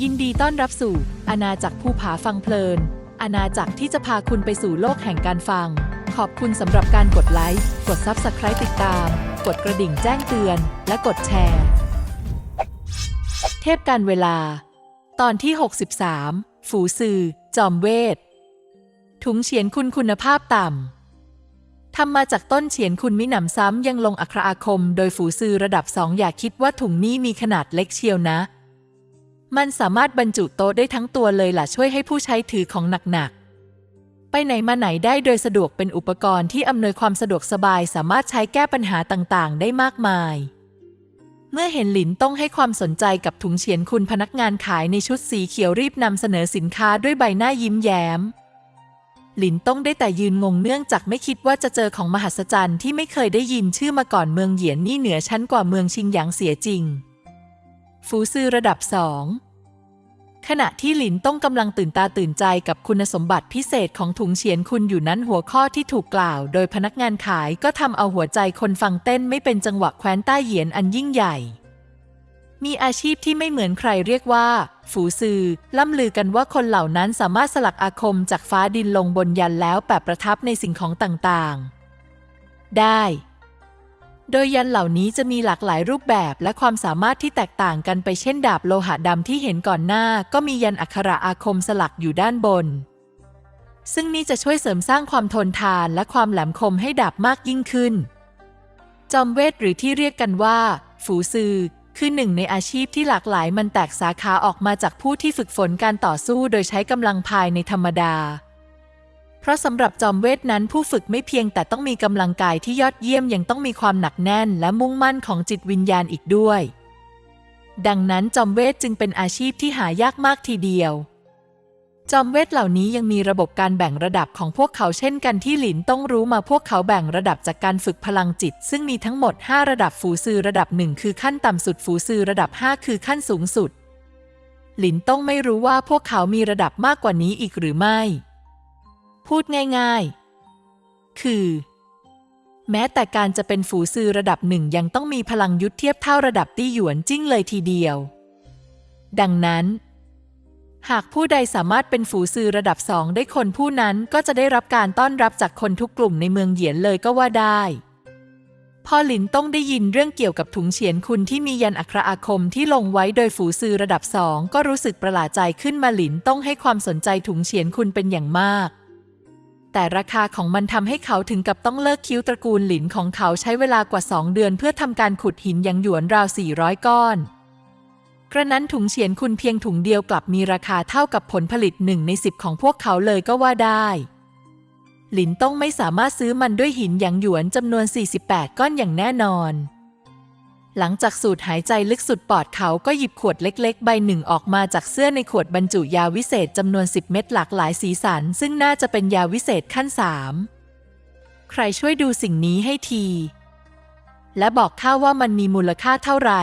ยินดีต้อนรับสู่อาณาจักรภูผาฟังเพลิน อาณาจักรที่จะพาคุณไปสู่โลกแห่งการฟัง ขอบคุณสำหรับการกดไลค์ กด Subscribe ติดตาม กดกระดิ่งแจ้งเตือน และกดแชร์ เทพการเวลา ตอนที่ 63 ฝูซือ จอมเวท ถุงเฉียนคุณคุณภาพต่ำทำมาจากต้นเฉียนคุณมิหนำซ้ำยังลงอัคราอาคม โดยฝูซือระดับสองอย่าคิดว่าถุงนี้มีขนาดเล็กเชียวนะ มันสามารถบรรจุโต๊ะได้ทั้งตัวเลยล่ะช่วยให้ผู้ใช้ถือของหนักๆ ไปไหนมาไหนได้โดยสะดวกเป็นอุปกรณ์ที่อำนวยความสะดวกสบายสามารถใช้แก้ปัญหาต่างๆ ได้มากมาย เมื่อเห็นหลินต้องให้ความสนใจกับถุงเฉียนคุณพนักงานขายในชุดสีเขียวรีบนำเสนอสินค้าด้วยใบหน้ายิ้มแย้ม หลินต้องได้แต่ยืนงงเนื่องจากไม่คิดว่าจะเจอของมหัศจรรย์ที่ไม่เคยได้ยินชื่อมาก่อนเมืองเหยียนนี่เหนือชั้นกว่าเมืองชิงหยางเสียจริง ฟูซือระดับสองขณะที่หลินต้องกำลังตื่นตาตื่นใจกับคุณสมบัติพิเศษของถุงเฉียนคุณอยู่นั้นหัวข้อที่ถูกกล่าว โดยพนักงานขายก็ทำเอาหัวใจคนฟังเต้นไม่เป็นจังหวะแคว้นต้เหยียนอันยิ่งใหญ่ มีอาชีพที่ไม่เหมือนใครเรียกว่า ฝูซือล่ำลือกันว่าคนเหล่านั้นสามารถสลักอาคมจากฟ้าดินลงบนยันแล้วแปะประทับในสิ่งของต่างๆ ได้ โดยยันเหล่านี้จะมีหลากหลายรูปแบบและความสามารถที่แตกต่างกันไปเช่นดาบโลหะดำที่เห็นก่อนหน้า ก็มียันอักขระอาคมสลักอยู่ด้านบน ซึ่งนี่จะช่วยเสริมสร้างความทนทานและความแหลมคมให้ดาบมากยิ่งขึ้น จอมเวทหรือที่เรียกกันว่า ฝูซือ คือหนึ่งในอาชีพที่หลากหลายมันแตกสาขาออกมาจากผู้ที่ฝึกฝนการต่อสู้โดยใช้กำลังภายในธรรมดา เพราะสำหรับจอมเวทนั้นผู้ฝึกไม่เพียงแต่ต้องมีกำลังกายที่ยอดเยี่ยมยังต้องมีความหนักแน่นและมุ่งมั่นของจิตวิญญาณอีกด้วย ดังนั้นจอมเวทจึงเป็นอาชีพที่หายากมากทีเดียว จอมเวทเหล่านี้ยังมีระบบการแบ่งระดับของพวกเขาเช่นกันที่หลินต้องรู้มาพวกเขาแบ่งระดับจากการฝึกพลังจิต ซึ่งมีทั้งหมด 5 ระดับฝูซือระดับ 1 คือขั้นต่ำสุดฝูซือระดับ 5 คือขั้นสูงสุด หลินต้องไม่รู้ว่าพวกเขามีระดับมากกว่านี้อีกหรือไม่ พูดง่ายๆ คือ แม้แต่การจะเป็นฝูซือระดับหนึ่งยังต้องมีพลังยุทธเทียบเท่าระดับตี้หยวนจิ้งเลยทีเดียว ดังนั้น หากผู้ใดสามารถเป็นฝูซือระดับสองได้คนผู้นั้นก็จะได้รับการต้อนรับจากคนทุกกลุ่มในเมืองเหยียนเลยก็ว่าได้พอหลินต้องได้ยินเรื่องเกี่ยวกับถุงเฉียนคุณที่มียันอัคราอาคมที่ลงไว้โดยฝูซือระดับสองก็รู้สึกประหลาดใจขึ้นมาหลินต้องให้ความสนใจถุงเฉียนคุณเป็นอย่างมาก แต่ราคาของมันทำให้เขาถึงกับต้องเลิกคิ้วตระกูลหลินของเขาใช้เวลากว่า2เดือนเพื่อทำการขุดหินยังหยวนราว 400 ก้อน กระนั้นถุงเฉียนคุณเพียงถุงเดียวกลับมีราคาเท่ากับผลผลิตหนึ่งในสิบของพวกเขาเลยก็ว่าได้ หลินต้องไม่สามารถซื้อมันด้วยหินหยางหยวนจำนวน 48 ก้อนอย่างแน่นอน หลังจากสูดหายใจลึกสุดปอดเขาก็หยิบขวดเล็กๆ ใบหนึ่งออกมาจากเสื้อในขวดบรรจุยาวิเศษจำนวน 10 เม็ดหลากหลายสีสัน ซึ่งน่าจะเป็นยาวิเศษขั้นสามใครช่วยดูสิ่งนี้ให้ที และบอกข้าว่ามันมีมูลค่าเท่าไหร่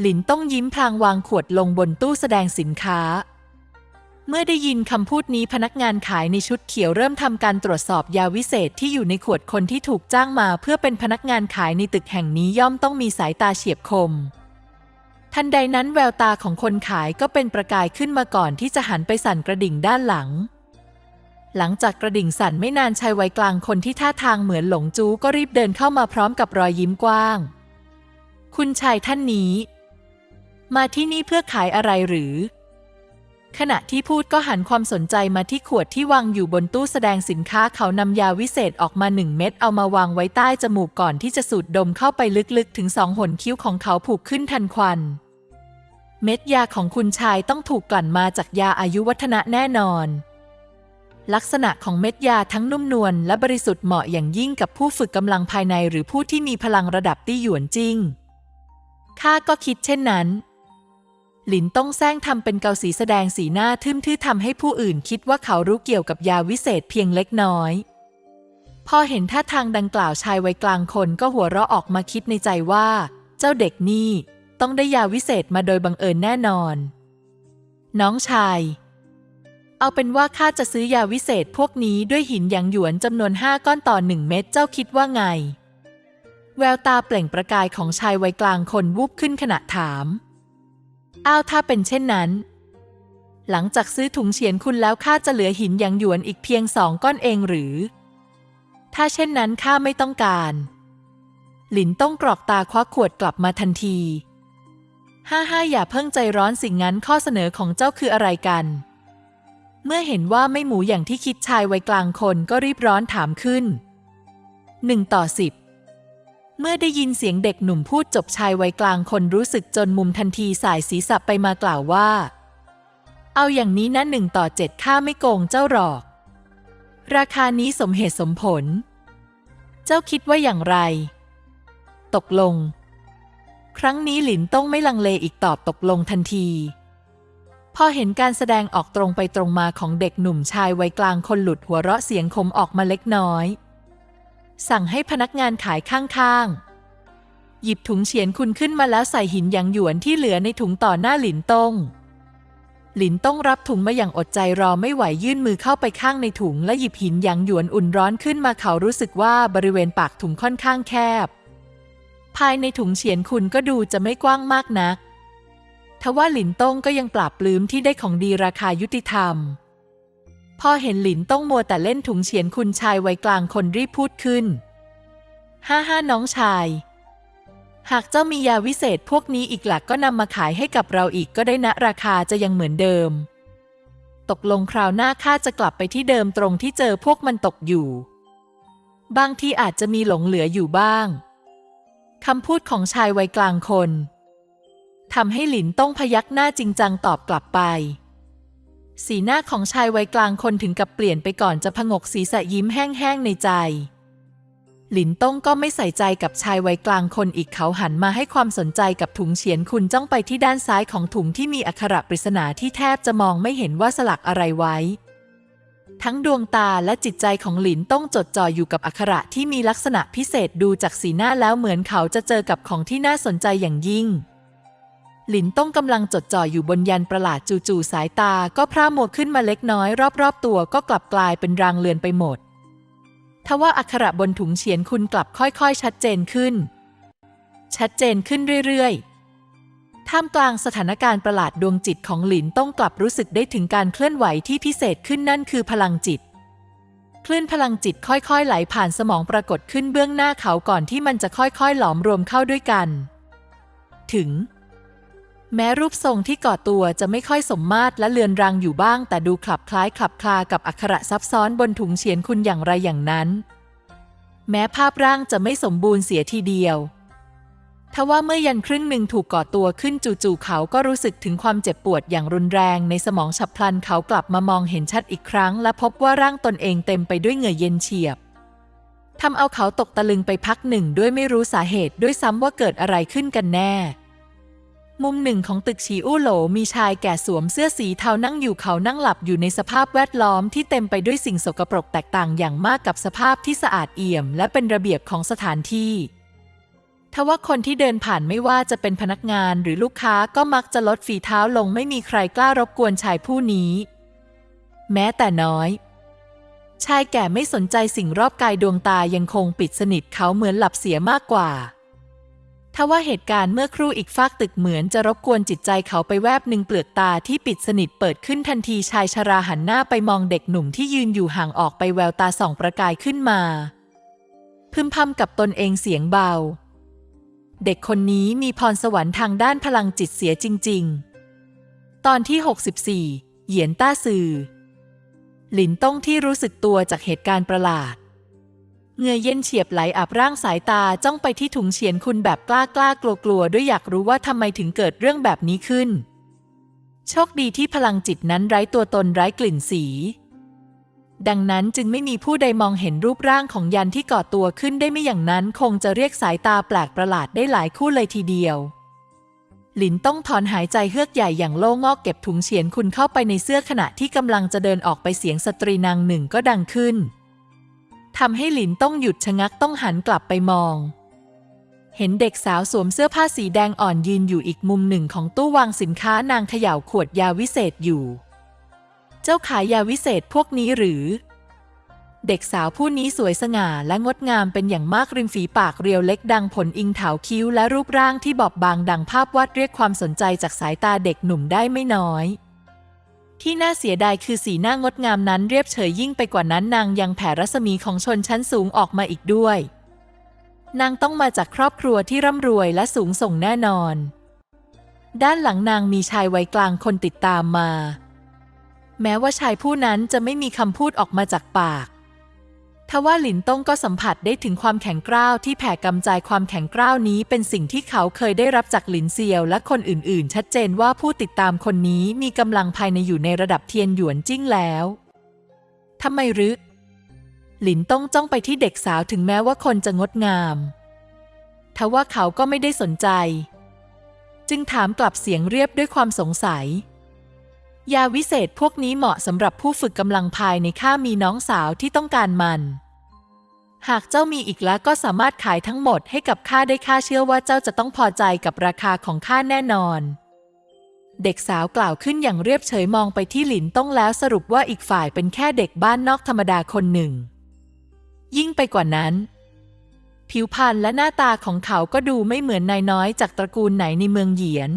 หลินต้องยิ้มพลางวางขวดลงบนตู้แสดงสินค้า เมื่อได้ยินคำพูดนี้พนักงานขายในชุดเขียวเริ่มทำการตรวจสอบยาวิเศษที่อยู่ในขวดคนที่ถูกจ้างมาเพื่อเป็นพนักงานขายในตึกแห่งนี้ย่อมต้องมีสายตาเฉียบคม ทันใดนั้นแววตาของคนขายก็เป็นประกายขึ้นมาก่อนที่จะหันไปสั่นกระดิ่งด้านหลัง หลังจากกระดิ่งสั่นไม่นานชายวัยกลางคนที่ท่าทางเหมือนหลงจู้ก็รีบเดินเข้ามาพร้อมกับรอยยิ้มกว้าง คุณชายท่านนี้ มาที่นี่เพื่อขายอะไรหรือ ขณะที่พูดก็หันความสนใจมาที่ขวดที่วางอยู่บนตู้แสดงสินค้าเขานำยาวิเศษออกมาหนึ่งเม็ดเอามาวางไว้ใต้จมูกก่อนที่จะสูดดมเข้าไปลึกๆ ถึงสองหนคิ้วของเขาผูกขึ้นทันควัน เม็ดยาของคุณชายต้องถูกกลั่นมาจากยาอายุวัฒนะแน่นอน ลักษณะของเม็ดยาทั้งนุ่มนวลและบริสุทธิ์เหมาะอย่างยิ่งกับผู้ฝึกกำลังภายในหรือผู้ที่มีพลังระดับตี้หยวนจริงข้าก็คิดเช่นนั้น หลินต้องแซงทำเป็นเกาสีแสดงสีหน้าทึ่มที่ทำให้ผู้อื่นคิดว่าเขารู้เกี่ยวกับยาวิเศษเพียงเล็กน้อย พอเห็นท่าทางดังกล่าวชายวัยกลางคนก็หัวเราะออกมาคิดในใจว่า เจ้าเด็กนี่ต้องได้ยาวิเศษมาโดยบังเอิญแน่นอน น้องชาย เอาเป็นว่าข้าจะซื้อยาวิเศษพวกนี้ด้วยหินหยางหยวนจำนวนห้าก้อนต่อหนึ่งเม็ดเจ้าคิดว่าไง แววตาเปล่งประกายของชายวัยกลางคนวูบขึ้นขณะถาม อ้าวถ้าเป็นเช่นนั้น หลังจากซื้อถุงเฉียนคุณแล้วข้าจะเหลือหินหยางหยวนอีกเพียงสองก้อนเองหรือ ถ้าเช่นนั้นข้าไม่ต้องการ หลินต้องกรอกตาควักขวดกลับมาทันทีห้าห้าอย่าเพิ่งใจร้อนสิ่งนั้นข้อเสนอของเจ้าคืออะไรกัน เมื่อเห็นว่าไม่หมูอย่างที่คิดชายวัยกลางคนก็รีบร้อนถามขึ้นหนึ่งต่อสิบ เมื่อได้ยินเสียงเด็กหนุ่มพูดจบชายวัยกลางคนรู้สึกจนมุมทันทีสายศีรษะไปมากล่าวว่า เอาอย่างนี้นะหนึ่งต่อเจ็ดข้าไม่โกงเจ้าหรอก ราคานี้สมเหตุสมผล เจ้าคิดว่าอย่างไร ตกลง ครั้งนี้หลินต้องไม่ลังเลอีกตอบตกลงทันที พอเห็นการแสดงออกตรงไปตรงมาของเด็กหนุ่มชายวัยกลางคนหลุดหัวเราะเสียงคมออกมาเล็กน้อย สั่งให้พนักงานขายข้างๆ หยิบถุงเฉียนคุณขึ้นมาแล้วใส่หินหยางหยวนที่เหลือในถุงต่อหน้าหลินตงหลินต้องรับถุงมาอย่างอดใจรอไม่ไหวยื่นมือเข้าไปข้างในถุง และหยิบหินหยางหยวนอุ่นร้อนขึ้นมาเขารู้สึกว่าบริเวณปากถุงค่อนข้างแคบ ภายในถุงเฉียนคุณก็ดูจะไม่กว้างมากนักทว่าหลินต้งก็ยังปราบปลื้มที่ได้ของดีราคายุติธรรม พอเห็นหลินต้องมัวแต่เล่นถุงเฉียนคุณชายวัยกลางคนรีบพูดขึ้น ห้าห้าน้องชาย หากเจ้ามียาวิเศษพวกนี้อีกหลักก็นำมาขายให้กับเราอีกก็ได้นะราคาจะยังเหมือนเดิม ตกลงคราวหน้าข้าจะกลับไปที่เดิมตรงที่เจอพวกมันตกอยู่ บางทีอาจจะมีหลงเหลืออยู่บ้างคำพูดของชายวัยกลางคนทำให้หลินต้องพยักหน้าจริงจังตอบกลับไป สีหน้าของชายวัยกลางคนถึงกับเปลี่ยนไปก่อนจะพงกศีรษะยิ้มแห้งๆในใจ หลินต้งก็ไม่ใส่ใจกับชายวัยกลางคนอีกเขาหันมาให้ความสนใจกับถุงเฉียนคุณจ้องไปที่ด้านซ้ายของถุงที่มีอักขระปริศนาที่แทบจะมองไม่เห็นว่าสลักอะไรไว้ ทั้งดวงตาและจิตใจของหลินต้องจดจ่ออยู่กับอักขระที่มีลักษณะพิเศษดูจากสีหน้าแล้วเหมือนเขาจะเจอกับของที่น่าสนใจอย่างยิ่ง หลินต้องกำลังจดจ่ออยู่บนยันประหลาดจู่ๆสายตาก็พร่ามัวขึ้นมาเล็กน้อยรอบๆตัวก็กลับกลายเป็นรางเลือนไปหมดทว่าอักขระบนถุงเฉียนคุณกลับค่อยๆ ชัดเจนขึ้น ชัดเจนขึ้นเรื่อยๆ ท่ามกลางสถานการณ์ประหลาดดวงจิตของหลินต้องกลับรู้สึกได้ถึงการเคลื่อนไหวที่พิเศษขึ้นนั่นคือพลังจิตคลื่นพลังจิตค่อยๆ ไหลผ่านสมองปรากฏขึ้นเบื้องหน้าเขาก่อนที่มันจะค่อยๆ หลอมรวมเข้าด้วยกัน ถึง แม้รูปทรงที่ก่อตัวจะไม่ค่อยสมมาตรและเลือนรางอยู่บ้าง แต่ดูคลับคล้ายคลับคลากับอักขระซับซ้อนบนถุงเฉียนคุณอย่างไรอย่างนั้น แม้ภาพร่างจะไม่สมบูรณ์เสียทีเดียวทว่าเมื่อยันครึ่งหนึ่งถูกก่อตัวขึ้นจู่ๆเขาก็รู้สึกถึงความเจ็บปวดอย่างรุนแรงในสมองฉับพลันเขากลับมามองเห็นชัดอีกครั้ง และพบว่าร่างตนเองเต็มไปด้วยเหงื่อเย็นเฉียบทำเอาเขาตกตะลึงไปพักหนึ่งด้วยไม่รู้สาเหตุด้วยซ้ำว่าเกิดอะไรขึ้นกันแน่ มุมหนึ่งของตึกฉีอู้โหลมีชายแก่สวมเสื้อสีเทานั่งอยู่เขานั่งหลับอยู่ในสภาพแวดล้อมที่เต็มไปด้วยสิ่งสกปรกแตกต่างอย่างมากกับสภาพที่สะอาดเอี่ยม และเป็นระเบียบของสถานที่ทว่าคนที่เดินผ่านไม่ว่าจะเป็นพนักงานหรือลูกค้าก็มักจะลดฝีเท้าลงไม่มีใครกล้ารบกวนชายผู้นี้ แม้แต่น้อย ชายแก่ไม่สนใจสิ่งรอบกายดวงตายังคงปิดสนิทเขาเหมือนหลับเสียมากกว่า ทว่าเหตุการณ์เมื่อครู่อีกฟากตึกเหมือนจะรบกวนจิตใจเขาไปแวบหนึ่งเปลือกตาที่ปิดสนิทเปิดขึ้นทันทีชายชราหันหน้าไปมองเด็กหนุ่มที่ยืนอยู่ห่างออกไปแววตาส่องประกายขึ้นมา พึมพำกับตนเองเสียงเบา เด็กคนนี้มีพรสวรรค์ทางด้านพลังจิตเสียจริง ๆ ตอนที่ 64 เหยียนต้าซือหลินต้องที่รู้สึกตัวจากเหตุการณ์ประหลาด เงื่อเย็นเฉียบไหลอาบร่างสายตาจ้องไปที่ถุงเฉียนคุณแบบกล้ากล้ากลัวกลัวด้วยอยากรู้ว่าทำไมถึงเกิดเรื่องแบบนี้ขึ้น โชคดีที่พลังจิตนั้นไร้ตัวตนไร้กลิ่นสี ดังนั้นจึงไม่มีผู้ใดมองเห็นรูปร่างของยันที่ก่อตัวขึ้นได้ไม่อย่างนั้น คงจะเรียกสายตาแปลกประหลาดได้หลายคู่เลยทีเดียว หลินต้องถอนหายใจเฮือกใหญ่อย่างโล่งอกเก็บถุงเฉียนคุณเข้าไปในเสื้อขณะที่กำลังจะเดินออกไปเสียงสตรีนางหนึ่งก็ดังขึ้น ทำให้หลินต้องหยุดชะงักต้องหันกลับไปมอง เห็นเด็กสาวสวมเสื้อผ้าสีแดงอ่อนยืนอยู่อีกมุมหนึ่งของตู้วางสินค้านางเขย่าขวดยาวิเศษอยู่ เจ้าขายยาวิเศษพวกนี้หรือ เด็กสาวผู้นี้สวยสง่าและงดงามเป็นอย่างมากริมฝีปากเรียวเล็กดังผลอิงเถาคิ้วและรูปร่างที่บอบบางดังภาพวาดเรียกความสนใจจากสายตาเด็กหนุ่มได้ไม่น้อย ที่น่าเสียดายคือสีหน้างดงามนั้นเรียบเฉยยิ่งไปกว่านั้นนางยังแผ่รัศมีของชนชั้นสูงออกมาอีกด้วย นางต้องมาจากครอบครัวที่ร่ำรวยและสูงส่งแน่นอน ด้านหลังนางมีชายวัยกลางคนติดตามมา แม้ว่าชายผู้นั้นจะไม่มีคำพูดออกมาจากปาก ทว่าหลินต้งก็สัมผัสได้ถึงความแข็งกร้าวที่แผ่กำจายความแข็งกร้าวนี้เป็นสิ่งที่เขาเคยได้รับจากหลินเซียวและคนอื่นๆ ชัดเจนว่าผู้ติดตามคนนี้มีกำลังภายในอยู่ในระดับเทียนหยวนจิ้งแล้วทำไมรือหลินต้งจ้องไปที่เด็กสาวถึงแม้ว่าคนจะงดงามทว่าเขาก็ไม่ได้สนใจ จึงถามกลับเสียงเรียบด้วยความสงสัย ยาวิเศษพวกนี้เหมาะสำหรับผู้ฝึกกำลังภายในข้ามีน้องสาวที่ต้องการมัน หากเจ้ามีอีกแล้วก็สามารถขายทั้งหมดให้กับข้าได้ข้าเชื่อว่าเจ้าจะต้องพอใจกับราคาของข้าแน่นอน เด็กสาวกล่าวขึ้นอย่างเรียบเฉยมองไปที่หลินต้องแล้วสรุปว่าอีกฝ่ายเป็นแค่เด็กบ้านนอกธรรมดาคนหนึ่ง ยิ่งไปกว่านั้น ผิวพรรณและหน้าตาของเขาก็ดูไม่เหมือนนายน้อยจากตระกูลไหนในเมืองเหยียน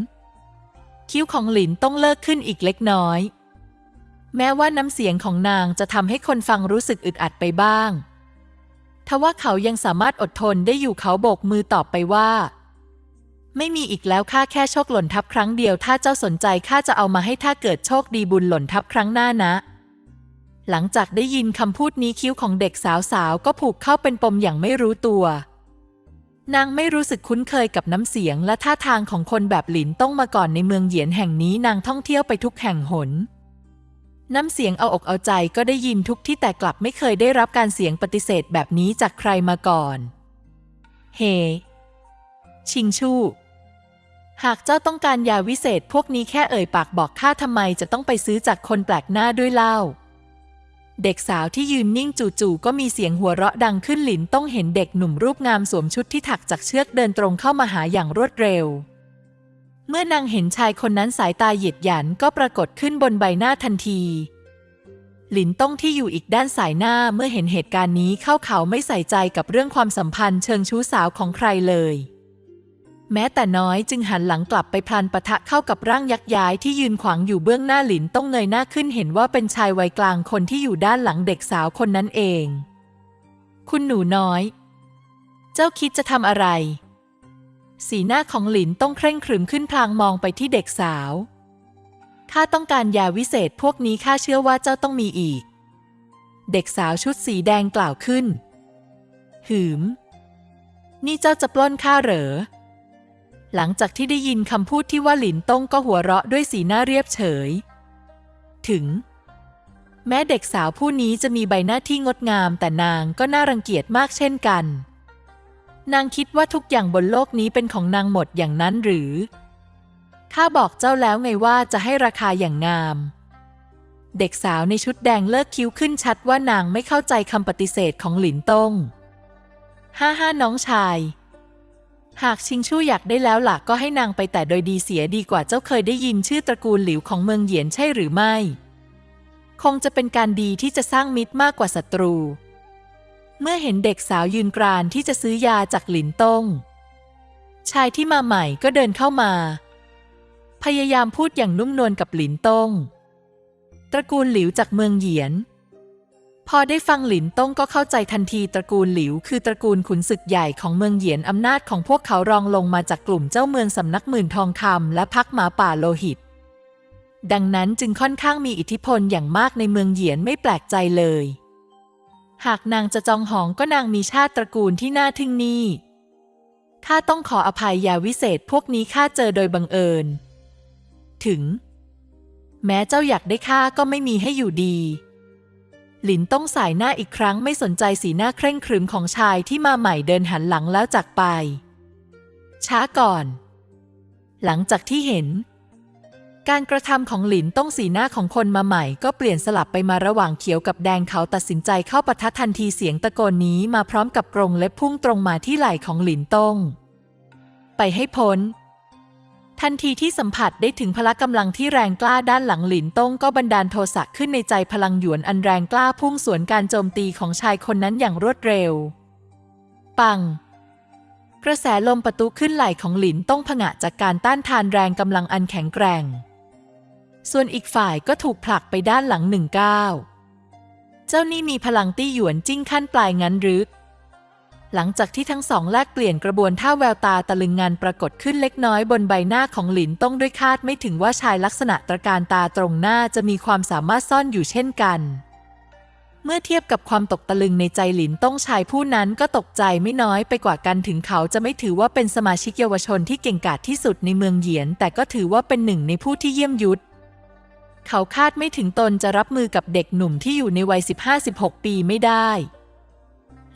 คิ้วของหลินต้องเลิกขึ้นอีกเล็กน้อย แม้ว่าน้ำเสียงของนางจะทำให้คนฟังรู้สึกอึดอัดไปบ้างทว่าเขายังสามารถอดทนได้อยู่เขาโบกมือตอบไปว่า ไม่มีอีกแล้วข้าแค่โชคหล่นทับครั้งเดียว ถ้าเจ้าสนใจข้าจะเอามาให้ถ้าเกิดโชคดีบุญหล่นทับครั้งหน้านะ หลังจากได้ยินคำพูดนี้คิ้วของเด็กสาวๆก็ผูกเข้าเป็นปมอย่างไม่รู้ตัว นางไม่รู้สึกคุ้นเคยกับน้ำเสียงและท่าทางของคนแบบหลินต้องมาก่อนในเมืองเหยียนแห่งนี้นางท่องเที่ยวไปทุกแห่งหน น้ำเสียงเอาอกเอาใจก็ได้ยินทุกที่แต่กลับไม่เคยได้รับการเสียงปฏิเสธแบบนี้จากใครมาก่อน เฮชิงชู่ หากเจ้าต้องการยาวิเศษพวกนี้แค่เอ่ยปากบอกข้าทำไมจะต้องไปซื้อจากคนแปลกหน้าด้วยเล่า เด็กสาวที่ยืนนิ่งจู่ๆก็มีเสียงหัวเราะดังขึ้นหลินต้องเห็นเด็กหนุ่มรูปงามสวมชุดที่ถักจากเชือกเดินตรงเข้ามาหาอย่างรวดเร็ว เมื่อนางเห็นชายคนนั้นสายตาเหยียดหยันก็ปรากฏขึ้นบนใบหน้าทันที หลินต้องที่อยู่อีกด้านสายหน้าเมื่อเห็นเหตุการณ์นี้เข้าเขาไม่ใส่ใจกับเรื่องความสัมพันธ์เชิงชู้สาวของใครเลย แม้แต่น้อยจึงหันหลังกลับไปพลันปะทะเข้ากับร่างยักษ์ย้ายที่ยืนขวางอยู่เบื้องหน้าหลินต้องเงยหน้าขึ้นเห็นว่าเป็นชายวัยกลางคนที่อยู่ด้านหลังเด็กสาวคนนั้นเอง คุณหนูน้อย เจ้าคิดจะทำอะไร สีหน้าของหลินต้องเคร่งขรึมขึ้นพลางมองไปที่เด็กสาวข้าต้องการยาวิเศษพวกนี้ข้าเชื่อว่าเจ้าต้องมีอีก เด็กสาวชุดสีแดงกล่าวขึ้น หืม นี่เจ้าจะปล้นข้าเหรอ หลังจากที่ได้ยินคำพูดที่ว่าหลินต้งก็หัวเราะด้วยสีหน้าเรียบเฉย ถึง แม้เด็กสาวผู้นี้จะมีใบหน้าที่งดงามแต่นางก็น่ารังเกียจมากเช่นกัน นางคิดว่าทุกอย่างบนโลกนี้เป็นของนางหมดอย่างนั้นหรือ ข้าบอกเจ้าแล้วไงว่าจะให้ราคาอย่างงาม เด็กสาวในชุดแดงเลิกคิ้วขึ้นชัดว่านางไม่เข้าใจคำปฏิเสธของหลินต้ง ห้าห้าน้องชาย หากชิงชู่อยากได้แล้วล่ะก็ให้นางไปแต่โดยดีเสียดีกว่าเจ้าเคยได้ยินชื่อตระกูลหลิวของเมืองเหยียนใช่หรือไม่ คงจะเป็นการดีที่จะสร้างมิตรมากกว่าศัตรู เมื่อเห็นเด็กสาวยืนกรานที่จะซื้อยาจากหลินต้ง ชายที่มาใหม่ก็เดินเข้ามา พยายามพูดอย่างนุ่มนวลกับหลินต้ง ตระกูลหลิวจากเมืองเหยียน พอได้ฟังหลินต้งก็เข้าใจทันทีตระกูลหลิว คือตระกูลขุนศึกใหญ่ของเมืองเหยียนอำนาจของพวกเขารองลงมาจากกลุ่มเจ้าเมืองสำนักหมื่นทองคำและพักหมาป่าโลหิต ดังนั้นจึงค่อนข้างมีอิทธิพลอย่างมากในเมืองเหยียนไม่แปลกใจเลย หากนางจะจองหองก็นางมีชาติตระกูลที่น่าทึ่งนี่ข้าต้องขออภัยยาวิเศษพวกนี้ข้าเจอโดยบังเอิญ ถึง แม้เจ้าอยากได้ข้าก็ไม่มีให้อยู่ดี หลินต้องสายหน้าอีกครั้งไม่สนใจสีหน้าเคร่งครึมของชายที่มาใหม่เดินหันหลังแล้วจากไป ช้าก่อน หลังจากที่เห็น การกระทำของหลินต้องสีหน้าของคนมาใหม่ ก็เปลี่ยนสลับไปมาระหว่างเขียวกับแดงเขาตัดสินใจเข้าปะทะทันทีเสียงตะโกนนี้มาพร้อมกับกรงเล็บพุ่งตรงมาที่ไหล่ของหลินต้ง ไปให้พ้น ทันทีที่สัมผัสได้ถึงพละกำลังที่แรงกล้าด้านหลังหลินต้งก็บันดาลโทสะขึ้นในใจพลังหยวนอันแรงกล้าพุ่งสวนการโจมตีของชายคนนั้นอย่างรวดเร็ว ปัง กระแสลมประตุขึ้นไหล่ของหลินต้งผงะจากการต้านทานแรงกำลังอันแข็งแกร่ง ส่วนอีกฝ่ายก็ถูกผลักไปด้านหลังหนึ่งก้าว เจ้านี่มีพลังตี้หยวนจิ้งขั้นปลายงั้นหรือ หลังจากที่ทั้งสองแลกเปลี่ยนกระบวนท่าแววตาตะลึงงานปรากฏขึ้นเล็กน้อยบนใบหน้าของหลินต้องด้วยคาดไม่ถึงว่าชายลักษณะตระการตาตรงหน้าจะมีความสามารถซ่อนอยู่เช่นกัน เมื่อเทียบกับความตกตะลึงในใจหลินต้องชายผู้นั้นก็ตกใจไม่น้อยไปกว่ากันถึงเขาจะไม่ถือว่าเป็นสมาชิกเยาวชนที่เก่งกาจที่สุดในเมืองเหยียน แต่ก็ถือว่าเป็นหนึ่งในผู้ที่เยี่ยมยุทธเขาคาดไม่ถึงตนจะรับมือกับเด็กหนุ่มที่อยู่ในวัย 15-16 ปีไม่ได้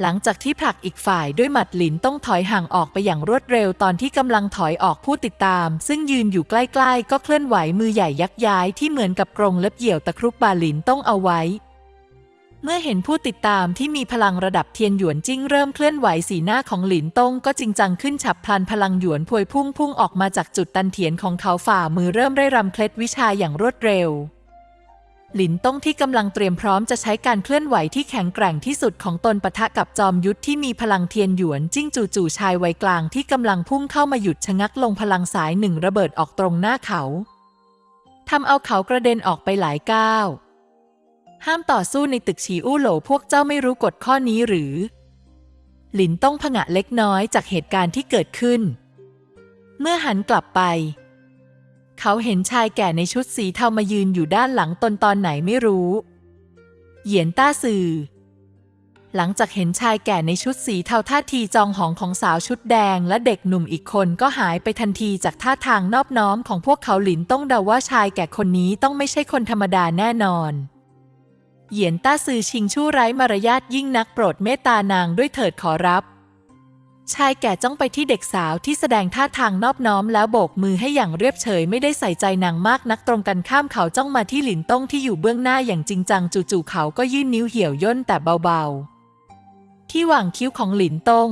หลังจากที่ผลักอีกฝ่ายด้วยหมัดหลินต้องถอยห่างออกไปอย่างรวดเร็วตอนที่กำลังถอยออกผู้ติดตาม ซึ่งยืนอยู่ใกล้ๆ ก็เคลื่อนไหวมือใหญ่ยักย้ายที่เหมือนกับกรงเล็บเหี่ยวตะครุบบาหลินต้องเอาไว้ เมื่อเห็นผู้ติดตามที่มีพลังระดับเทียนหยวนจิ้งเริ่มเคลื่อนไหวสีหน้าของหลินต้งก็จริงจังขึ้นฉับพลันพลังหยวนพวยพุ่งพุ่งออกมาจากจุดตันเถียนของเขาฝ่ามือเริ่มได้รำเคล็ดวิชาอย่างรวดเร็ว หลินต้งที่กำลังเตรียมพร้อมจะใช้การเคลื่อนไหวที่แข็งแกร่งที่สุดของตนปะทะกับจอมยุทธที่มีพลังเทียนหยวนจิ้งจู่ๆชายวัยกลางที่กำลังพุ่งเข้ามาหยุดชะงักลงพลังสายหนึ่งระเบิดออกตรงหน้าเขาทำเอาเขากระเด็นออกไปหลายก้าวห้ามต่อสู้ในตึกฉีอู้โหลพวกเจ้าไม่รู้กฎข้อนี้หรือ หลินต้องผงะเล็กน้อยจากเหตุการณ์ที่เกิดขึ้น เมื่อหันกลับไป เขาเห็นชายแก่ในชุดสีเทามายืนอยู่ด้านหลังตนตอนไหนไม่รู้ เหยียนต้าซื่อ หลังจากเห็นชายแก่ในชุดสีเทาท่าทีจองหองของสาวชุดแดง และเด็กหนุ่มอีกคนก็หายไปทันทีจากท่าทางนอบน้อมของพวกเขาหลินต้องเดาว่าชายแก่คนนี้ต้องไม่ใช่คนธรรมดาแน่นอน เหยียนต้าซื่อชิงชู่ไร้มารยาทยิ่งนักโปรดเมตตานางด้วยเถิดขอรับ ชายแก่จ้องไปที่เด็กสาวที่แสดงท่าทางนอบน้อมแล้วโบกมือให้อย่างเรียบเฉยไม่ได้ใส่ใจนางมากนักตรงกันข้ามเขาจ้องมาที่หลินต้งที่อยู่เบื้องหน้าอย่างจริงจังจู่ๆเขาก็ยื่นนิ้วเหี่ยวย่นแต่เบาๆ ที่หว่างคิ้วของหลินต้ง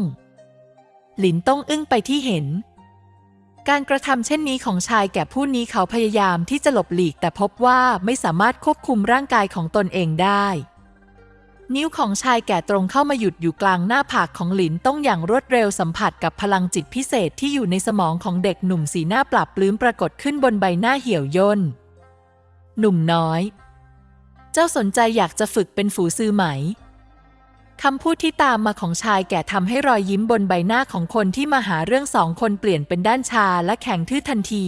หลินต้งอึ้งไปที่เห็น การกระทำเช่นนี้ของชายแก่ผู้นี้เขาพยายามที่จะหลบหลีกแต่พบว่าไม่สามารถควบคุมร่างกายของตนเองได้ นิ้วของชายแก่ตรงเข้ามาหยุดอยู่กลางหน้าผากของหลินต้องอย่างรวดเร็วสัมผัสกับพลังจิตพิเศษที่อยู่ในสมองของเด็กหนุ่มสีหน้าปรับปลื้มปรากฏขึ้นบนใบหน้าเหี่ยวย่น หนุ่มน้อย เจ้าสนใจอยากจะฝึกเป็นฝูซือไหมคำพูดที่ตามมาของชายแก่ทำให้รอยยิ้มบนใบหน้าของคนที่มาหาเรื่องสองคนเปลี่ยนเป็นด้านชาและแข็งทื่อทันที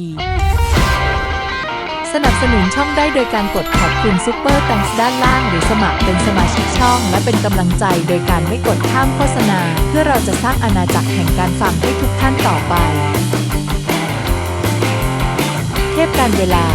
สนับสนุนช่องได้โดยการกดขอบคุณซุปเปอร์แตงด้านล่างหรือสมัครเป็นสมาชิกช่อง และเป็นกำลังใจโดยการไม่กดข้ามโฆษณา เพื่อเราจะสร้างอาณาจักรแห่งการฟังให้ทุกท่านต่อไป เทพการเวลา